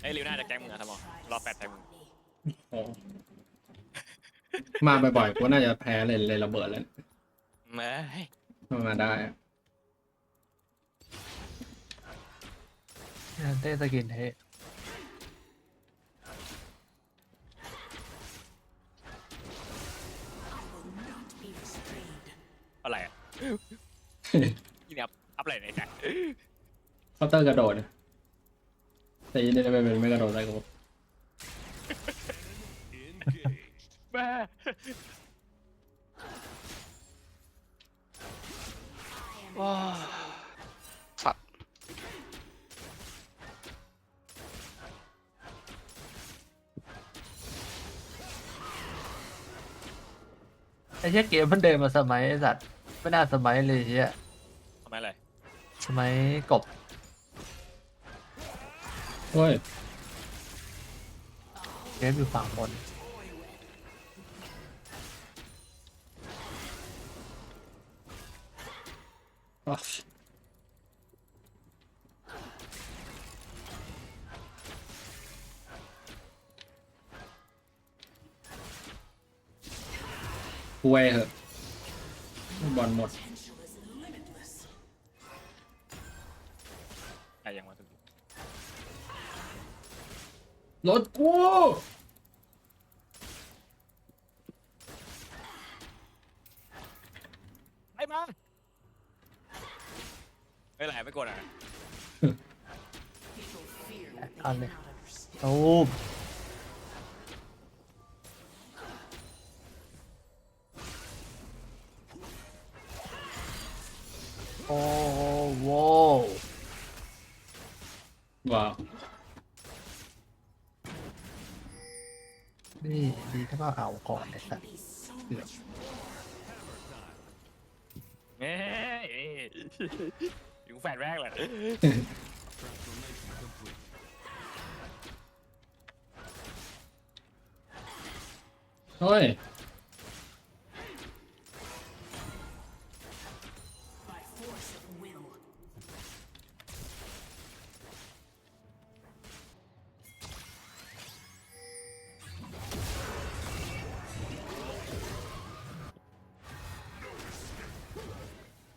ไอ้ยริวน่าจะแกล้งมึงอะสมองรอแปดแทงมึงโอ้มาบ่อยๆกูน่าจะแพ้เลยเลยระเบิดแล้วเอ้ยมันมาได้อะเต้สกินเทอะไรอะนี่เนี่ยอัพอัพอะไรในใจเคาน์เตอร์กระโดดนะแต่ยีนี่ไม่เป็นไม่กระโดดได้กูแม่ว้าสัตว์ไอ้เชี่ยเกมมันเดินมาสมัยไอ้สัตว์ไม่น่าสมัยเลยเชี่ยทำไมอะไรสมัยกบ เฮ้ยเกมอยู่ฝั่งบนอ๊ะคุยเหอะบอลหมดไอ้ยังมาถึง รถกูไอ้มาเฮ้ยอะไรไม่กดอะอันเลยตูมโอ้โหว้าว นี่ดีที่ว่าเอาก่อนไอ้สัตว์เกือบเอ้ยเอ้ยอยู่แฟนแรกเลยเฮ้ย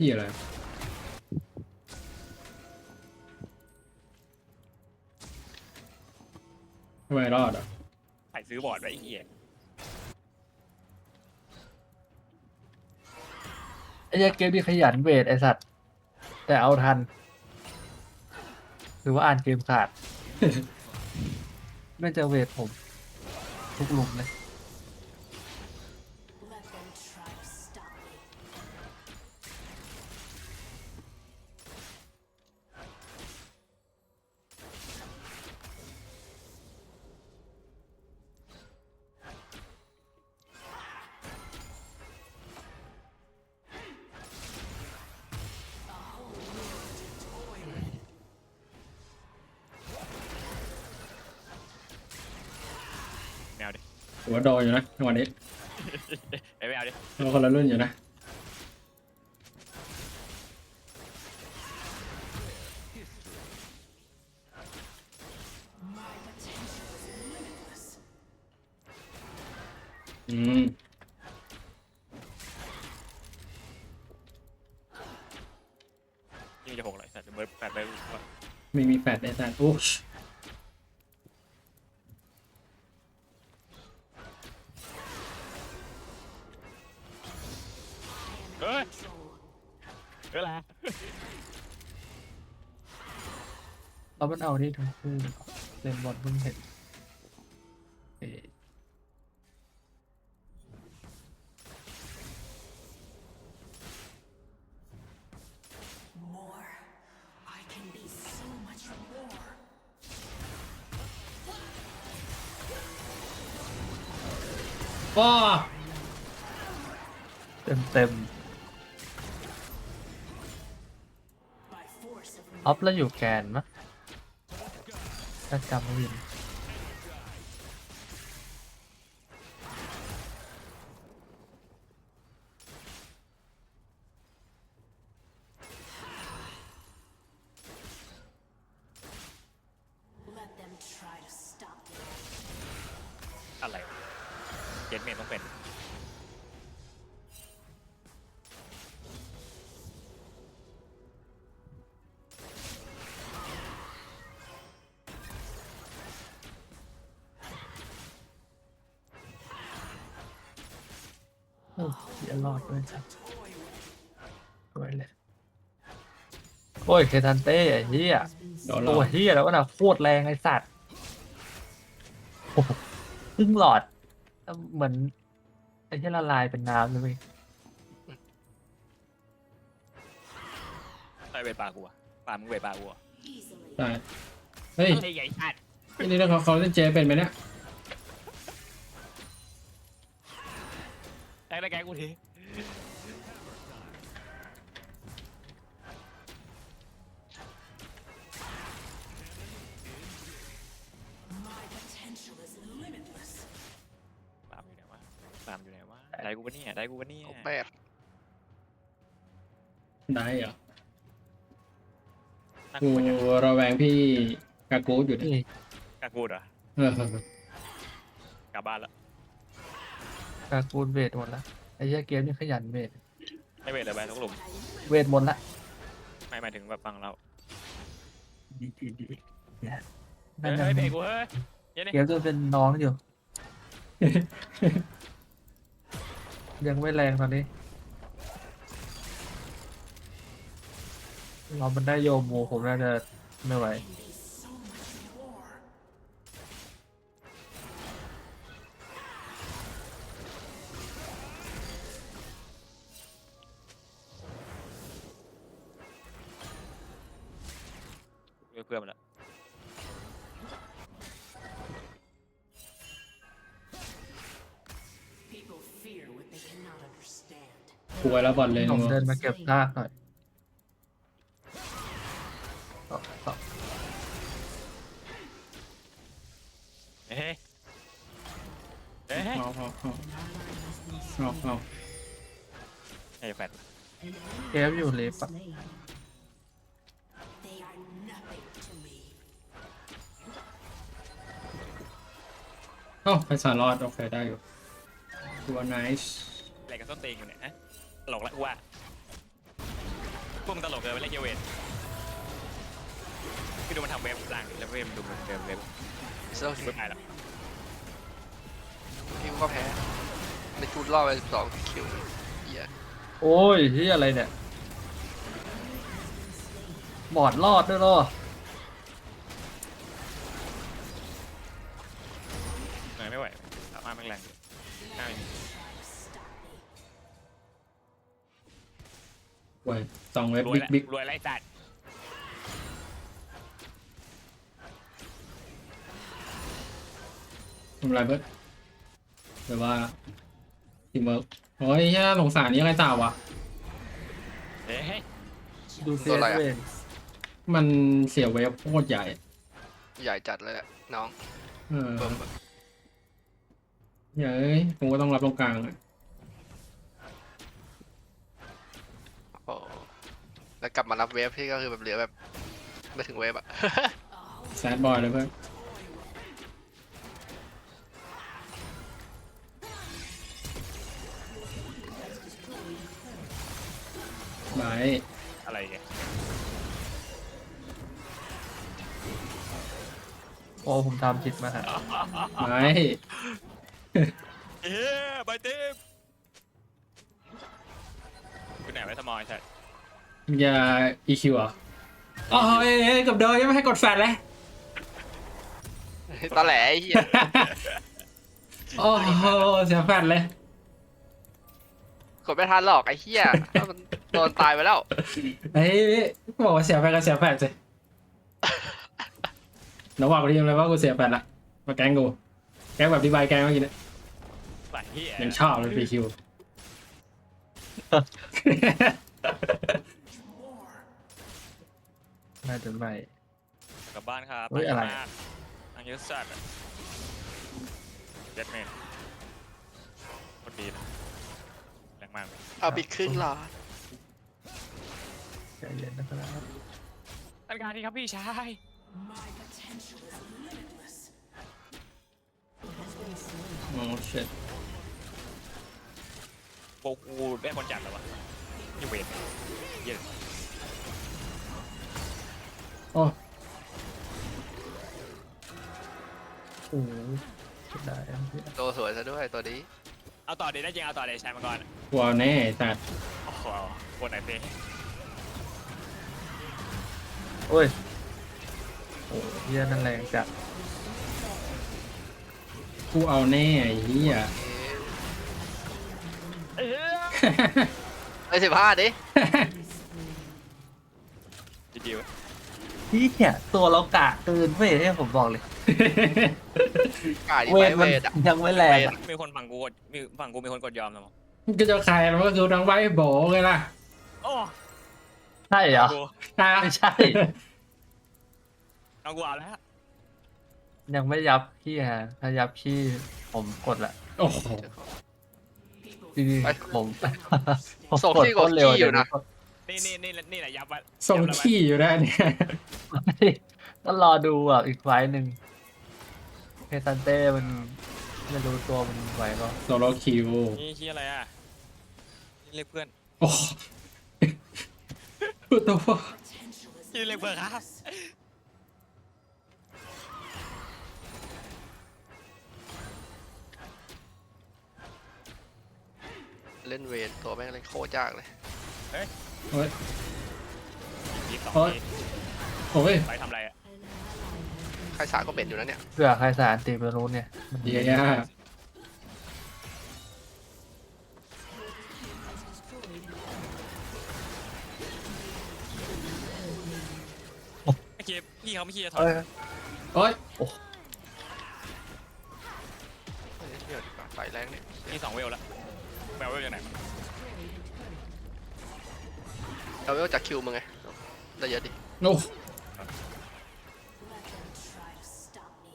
นี่อะไร ทำไมรอดอะใครซื้อบอร์ดไว้ไอ้เหี้ยไอ้เหี้ยเกมที่ขยันเวทไอ้สัตว์ แต่เอาทัน หรือว่าอ่านเกมขาดไม่จะเวทผม ทุกหลุมเลย หัวโดนอยู่นะจังหวะนี้ไอ้แมวดิเราคนละรุ่นอยู่นะอืมยิ่งจะหกเลยสัตว์จะเบิร์ดแปดไปว่าไม่มีแฟดไอ้สัตว์โอ้ เรามันเอานี่ทั้งคู่เล่นบอลเพิ่งเห็นเอ๊ะ More. I can be so much more. ป้าเต็มเต็มออฟแล้วอยู่แกนมะ ถ้าจำไม่ผิด เดี๋ยวรอดด้วยจ้ะสวยเลย โอ้ย เคทันเต้ไอ้เหี้ยโดนหลตัอวกเหี้ยแล้วก็น่ะโคตรแรงไอ้สัตว์โอ้โหครึ่งหลอด เหมือน ไอ้ที่ละลายเป็นน้ำเลยเว้ยใครเวทปลากูอะปลามึงเวทปลากูอะ Easily. ใช่เฮ้ยไอ้ใหญ่ชัดนี่เรื่องเขาเขาเล่นเจเป็นไหมเนี่ย แกล้งแกล้งกูที My potential is limitless. ปลาอยู่ไหนวะปลาอยู่ไหนวะได้กูปะเนี่ยได้กูปะเนี่ยแปดได้เหรอน่ากูกลัวจังระแวงพี่กากูดอยู่ดินี่กล้ากูดเหรอ เออกลับบ้านละ กากูนเวทหมดละไอ้เหี้ยเกมนี่ขยันเวทไม่เวทเลยไปทุกหลุมเวทหมดละไม่หมายถึงแบบฟังเราดีดีดีเนี่ยเฮ้นั่ยนยังเบรกกูเฮ้ยเยันนี่เกมจะเป็นน้องอยู่ ยังไม่แรงตอนนี้เรามันได้โยมูผมน่าจะไม่ไหว understand. กูไว้แล้วบอลเลยผมนะเดินมาเก็บซากหน่อยต่อต่อเฮ้ยเฮ้ยเอาเอาเอา An ally has been เอาเอาไอ้แฟนเกมอยู่เลฟอะ slain. They are nothing to me. เอ้าไปสารรอดโอเคได้อยู่ตัวไนส์อะไรกันส้นเตงอยู่เนี่ยฮะ ตลกละกูว่าพวกมึงตลกเกินไปเลยเฮียเวทพี่ดูมันทำเว็บล่างดิแล้วเว็บมันดูมันเดิมเว็บเซลไม่ไปหรอกทีมก็แพ้ในจูดรอบไปสิบสองคิวเหี้ยโอ้ยที่อะไรเนี่ย บอดรอดด้วยเหรอเหนื่อยไม่ไหวสามารถไม่งแรงอยู่น่าไม่มี เว้ยสองเว็บรวยบิ๊กแล้วบิ๊กรวยไรจัดทำอะไรเบิร์ดหรือว่าทีมเวิร์กโอ้ยเฮียสงสารนี่อะไรต่าวะ เฮ้ยดูเซตัวอะไรฟอะ เวทมันเสียเวฟโคตรใหญ่ ใหญ่จัดเลยอะน้องเออเบิ่มอะเฮ้ยผมก็ต้องรับตรงกลางอะ โอ้ แล้วกลับมารับเวฟที่ก็คือแบบเหลือแบบไม่ถึงเวฟอะ แซดบอยเลยเพื่อนบายอะไรเงี้ยโอ้ผมทำผิดมาฮะบายเฮ้ยใบเต็มคุณไหนไว้สมอยใช่อ ย่า EQ เหรออ๋อเอ้ยเอ้ยกับเดินยังไม่ให้กดแฟลชเลยตอแหลไอ้เหี้ยโอ้โหเสียแฟลชเลย กดไม่ทันหรอกไอ้เหี้ยถ้ามันโดนตายไปแล้ว เฮ้ยบอกว่าเสียแฟลชก็เสียแฟลชสิระหว่างทีมเลยว่ากูเสียแฟลชละมาแกล้งกูแกล้งแบบดีบายแกล้งเมื่อกี้เนี่ยใส่เฮียยังชอบเลย PQ น่าจะไม่ กลับบ้านครับเฮ้ยอะไรมากอังเยอะสัตว์อะเจ็ดเมนโคตรดีนะแรงมากเลยเอาปิดครึ่งหลอดใจเย็นนะครับอันการที่ครับพี่ชาย My potential is limitless. โอ้ shit โกกูได้คนจัดแล้ววะยี่เวทเหี้ยโอ้โอ้โหเสียดายอะตัวสวยซะด้วยตัวนี้เอาต่อเดี๋ยวได้จริงเอาต่อเดี๋ยวใช้มาก่อนกลัวแน่ไอ้สัตว์โอ้โหคนไหนเฟ่โอ้ยโอ้เฮียนั่นแรงจัดกูเอาแน่ไอ้เหี้ย เออไอ้สิบห้าดิ จริง พี่เนี่ยตัวเรากะเกินเว้ยเนี่ยผมบอกเลย กาดีเวไปทเวมันทอะ ยังไม่แรงอะๆมีคนฝั่งกูกดมีฝั่งกูมีคนกดยอมแล้วมั้งก็จะใครมันก็คือทั้งไว้โบเลยล่ะโอ้ใช่เหรอ กูอะไม่ใช่ เอากูเอาแล้ว ยังไม่ยับพี่ฮะถ้ายับพี่ผมกดละโอ้โห จริงไปๆผมผมส่งกดที่ต้นเร็วกดขี้อยู่นะ เดี๋ว นี่นี่นี่นี่แหละยับวะส่งยับแล้ววะขี้อยู่ได้เนี่ยก็รอดูอะอีกไฟล์หนึ่งเพซันเต้มันไม่รู้ตัวมันไหวเปล่าโซโลคิว นี่ชี้อะไรอะนี่เรียกเพื่อนโอ้พูดตัว Potential is นี่เรียกเพื่อนครับเล่นเวทตัวแม่งเล่นโคตรยากเลยโอ้ย ยี่สองโอ๊ยทีโอ้ยไปทำอะไรอะใครสาก็เบ็ดอยู่นะเนี่ยเผื่อใครสารตีไปรู้เนี่ยมันเดียไอ้เกมพี่เขาไม่ขี้จะถอเอ้ดยโอ้ยเฮ้ยเดี๋ยวดีกว่าไฟแรงเนี่ยนี่สองเวลแล้วแววเวลจากไหนมา เราไม่จากคิวมึงไงได้เยอะดิโอ้ try to stop me.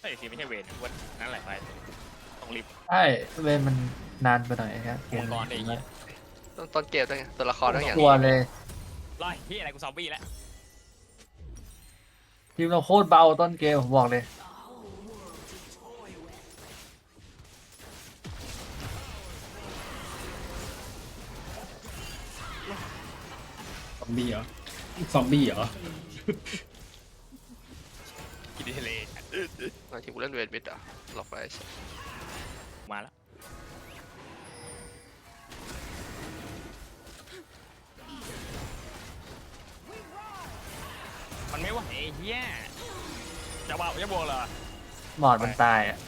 ไอ้ยทีไม่ใช่เวทวันนั่นแหละไปต้องรีบใช่เวนมันนานไปหน่อยครับเกมมังกรได้อีกเหี้ยต้นต้นเกมด้วยไงตัวละครด้วยอย่างตัวเลยร้อยพี่อะไรกูซอมบี้แล้ว ทีมเราโคตรเบาต้นเกมผมบอกเลย ซอมบี้เหรอ ซอมบี้เหรอ กินดีทะเลหมายถึงกูเล่นเวทบิดอะหลอกไปไอ้สัสมาแล้ว มันไม่ไหวไอ้เฮียจะว่าจะบวกเหรอ หมอดมันตายอะ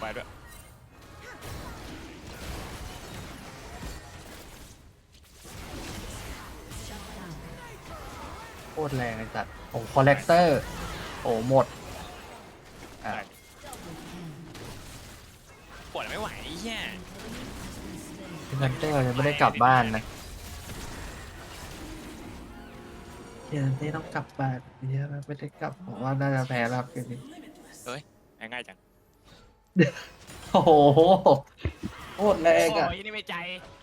ไปด้วยโคตรแรงไอ้สัตว์โอ้คอลเลกเตอร์ โอ้หมดอะปวดไม่ไหวไอ้เฮียเพซันเต้ยังไม่ได้กลับบ้านนะ เพซันเต้ต้องกลับบ้านเยอะไม่ได้กลับผมว่าน่าจะแพ้แล้วครับเกมนี้ง่ายจังโอ้โหโคตรแรงอะโอ้ยนี่ไม่ใจ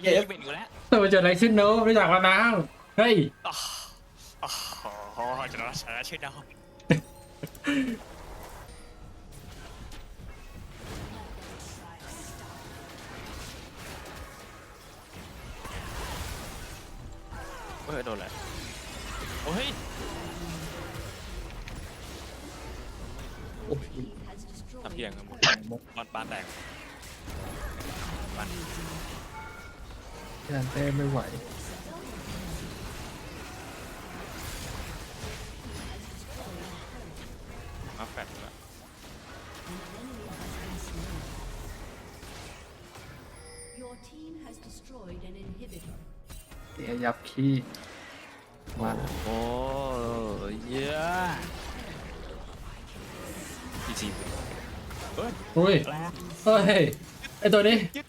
ยี่เป็นอยู่แล้วแต่มันเกิดอะไรขึ้นเนอะไม่อยากมาน้ำเฮ้ยอ๋ออ๋อจะรักษาชื่อดาวเฮ้ยโดนแล้ว โอ้ย Has destroyed ทำเพียงครับบอลปานแตกมันเพซันเต้ไม่ไหวมาแฟดแล้ว Your team has destroyed an inhibitor. เตียยับขี้ มาโอ้เยอะพีซีเฮ้ยอุ้ยแล้วเฮ้ย ไอตัวนี้ยูทูบ